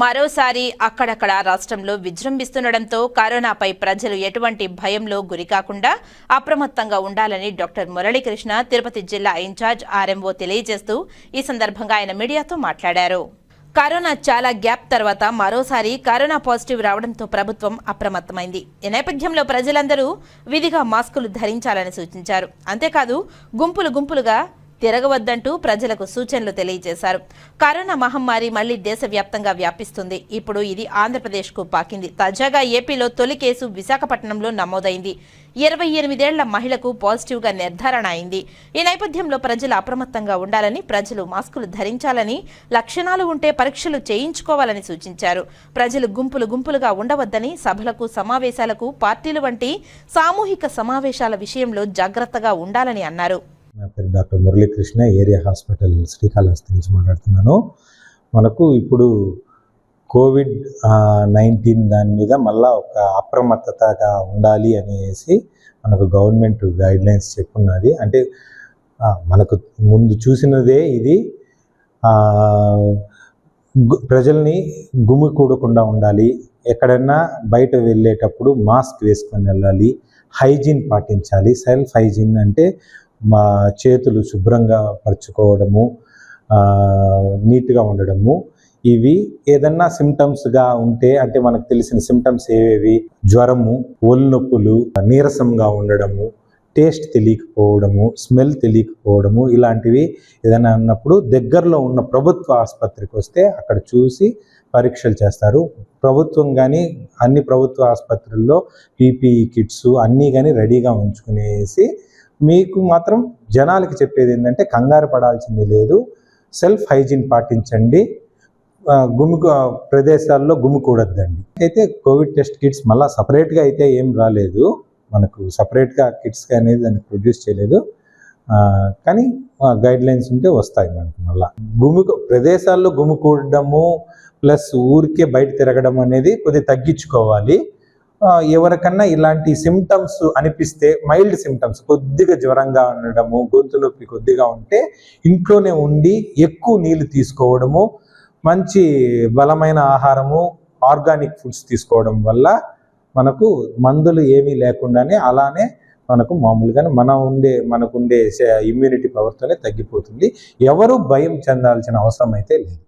మరోసారి అక్కడక్కడ రాష్ట్రంలో విజృంభిస్తుండటంతో కరోనాపై ప్రజలు ఎటువంటి భయంలో గురికాకుండా అప్రమత్తంగా ఉండాలని డాక్టర్ మురళీకృష్ణ తిరుపతి జిల్లా ఇన్ఛార్జ్ ఆర్ఎంఓ తెలియజేస్తూ ఈ సందర్భంగా ఆయన మీడియాతో మాట్లాడారు. కరోనా చాలా గ్యాప్ తర్వాత మరోసారి కరోనా పాజిటివ్ రావడంతో ప్రభుత్వం అప్రమత్తమైంది. ఈ నేపథ్యంలో ప్రజలందరూ విధిగా మాస్కులు ధరించాలని సూచించారు. అంతేకాదు గుంపులు గుంపులుగా తిరగవద్దంటూ ప్రజలకు సూచనలు తెలియజేశారు. కరోనా మహమ్మారి మళ్ళీ దేశవ్యాప్తంగా వ్యాపిస్తుంది. ఇప్పుడు ఇది ఆంధ్రప్రదేశ్కు పాకింది. తాజాగా ఏపీలో తొలి కేసు విశాఖపట్నంలో నమోదైంది. ఇరవై ఎనిమిదేళ్ళ మహిళకు పాజిటివ్గా నిర్ధారణ అయింది. ఈ నేపథ్యంలో ప్రజలు అప్రమత్తంగా ఉండాలని ప్రజలు మాస్కులు ధరించాలని లక్షణాలు ఉంటే పరీక్షలు చేయించుకోవాలని సూచించారు. ప్రజలు గుంపులు గుంపులుగా ఉండవద్దని సభలకు సమావేశాలకు పార్టీలు వంటి సామూహిక సమావేశాల విషయంలో జాగ్రత్తగా ఉండాలని అన్నారు. నా పేరు doctor Muralikrishna area hospital Srikalahasti నుంచి మాట్లాడుతున్నాను. మనకు ఇప్పుడు కోవిడ్ నైన్టీన్ దాని మీద మళ్ళీ ఒక అప్రమత్తతగా ఉండాలి అనేసి మనకు గవర్నమెంట్ గైడ్ లైన్స్ చెప్పున్నది. అంటే మనకు ముందు చూసినదే ఇది ప్రజల్ని గుమి ప్రజల్ని ఉండాలి. ఎక్కడన్నా బయట వెళ్ళేటప్పుడు మాస్క్ వేసుకొని వెళ్ళాలి. హైజీన్ పాటించాలి. సెల్ఫ్ హైజీన్ అంటే మా చేతులు శుభ్రంగా పరుచుకోవడము నీట్గా ఉండడము. ఇవి ఏదన్నా సిమ్టమ్స్గా ఉంటే అంటే మనకు తెలిసిన సిమ్టమ్స్ ఏవేవి? జ్వరము ఒళ్ళు నొప్పులు నీరసంగా ఉండడము టేస్ట్ తెలియకపోవడము స్మెల్ తెలియకపోవడము ఇలాంటివి ఏదైనా ఉన్నప్పుడు దగ్గరలో ఉన్న ప్రభుత్వ ఆసుపత్రికి వస్తే అక్కడ చూసి పరీక్షలు చేస్తారు. ప్రభుత్వం కానీ అన్ని ప్రభుత్వ ఆసుపత్రుల్లో పీపీఈ కిట్స్ అన్నీ కానీ రెడీగా ఉంచుకునేసి మీకు మాత్రం జనాలకి చెప్పేది ఏంటంటే కంగారు పడాల్సింది లేదు. సెల్ఫ్ హైజీన్ పాటించండి. గుమి ప్రదేశాల్లో గుమికూడద్దండి. అయితే కోవిడ్ టెస్ట్ కిట్స్ మళ్ళీ సపరేట్గా అయితే ఏం రాలేదు. మనకు సపరేట్గా కిట్స్ అనేది దాన్ని ప్రొడ్యూస్ చేయలేదు. కానీ గైడ్ లైన్స్ ఉంటే వస్తాయి మనకు మళ్ళీ. గుమి ప్రదేశాల్లో గుమికూడడము ప్లస్ ఊరికే బయట తిరగడం అనేది కొద్దిగా తగ్గించుకోవాలి. ఎవరికన్నా ఇలాంటి సిమ్టమ్స్ అనిపిస్తే మైల్డ్ సిమ్టమ్స్ కొద్దిగా జ్వరంగా ఉండడము గొంతు నొప్పి కొద్దిగా ఉంటే ఇంట్లోనే ఉండి ఎక్కువ నీళ్ళు తీసుకోవడము మంచి బలమైన ఆహారము ఆర్గానిక్ ఫుడ్స్ తీసుకోవడం వల్ల మనకు మందులు ఏమీ లేకుండానే అలానే మనకు మామూలుగానే మన ఉండే మనకు ఉండే ఇమ్యూనిటీ పవర్తోనే తగ్గిపోతుంది. ఎవరు భయం చెందాల్సిన అవసరం అయితే లేదు.